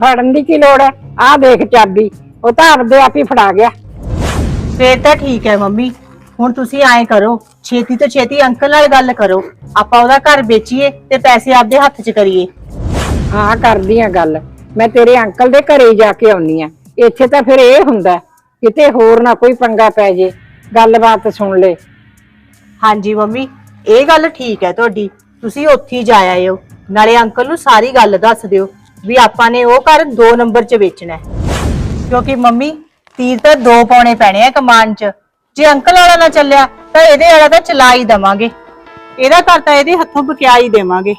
ਫੜਨ ਦੀ ਕੀ ਲੋੜ ਹੈ ਆਹ ਦੇਖ ਚਾਬੀ ਉਹ ਤਾਂ ਆਪਦੇ ਆਪ ਹੀ ਫੜਾ ਗਿਆ। ਫੇਰ ਤਾਂ ਠੀਕ ਹੈ ਮੰਮੀ ਹੁਣ ਤੁਸੀਂ ਐਂ ਕਰੋ ਛੇਤੀ ਤੋਂ ਛੇਤੀ ਅੰਕਲ ਨਾਲ ਗੱਲ ਕਰੋ ਆਪਾਂ ਉਹਦਾ ਘਰ ਵੇਚੀਏ ਤੇ ਪੈਸੇ ਆਪਦੇ ਹੱਥ 'ਚ ਕਰੀਏ। ਹਾਂ ਕਰਦੀ ਆ ਗੱਲ ਮੈਂ ਤੇਰੇ ਅੰਕਲ ਦੇ ਘਰੇ ਜਾ ਕੇ ਆਉਣੀ ਆ। ਇੱਥੇ ਤਾਂ ਫਿਰ ਇਹ ਹੁੰਦਾ ਕਿਤੇ ਹੋਰ ਨਾ ਕੋਈ ਪੰਗਾ ਪੈ ਜੇ। ਗੱਲਬਾਤ ਸੁਣ ਲੈ। ਹਾਂਜੀ ਮੰਮੀ ਇਹ ਗੱਲ ਠੀਕ ਹੈ ਤੁਹਾਡੀ ਤੁਸੀਂ ਉੱਥੇ ਹੀ ਜਾ ਆਇਓ ਨਾਲੇ ਅੰਕਲ ਨੂੰ ਸਾਰੀ ਗੱਲ ਦੱਸ ਦਿਓ। ਵੀ ਆਪਾਂ ਨੇ ਉਹ ਘਰ 2 ਨੰਬਰ 'ਚ ਵੇਚਣਾ ਹੈ। ਕਿਉਂਕਿ ਮੰਮੀ, ਤੀਰ ਤਾਂ ਦੋ ਪਾਉਣੇ ਪੈਣੇ ਆ ਕਮਾਨ 'ਚ। ਜੇ ਅੰਕਲ ਵਾਲਾ ਨਾ ਚੱਲਿਆ, ਤਾਂ ਇਹਦੇ ਵਾਲਾ ਤਾਂ ਚਲਾ ਹੀ ਦਵਾਂਗੇ। ਇਹਦਾ ਘਰ ਤਾਂ ਇਹਦੇ ਹੱਥੋਂ ਬਕਿਆ ਹੀ ਦੇਵਾਂਗੇ।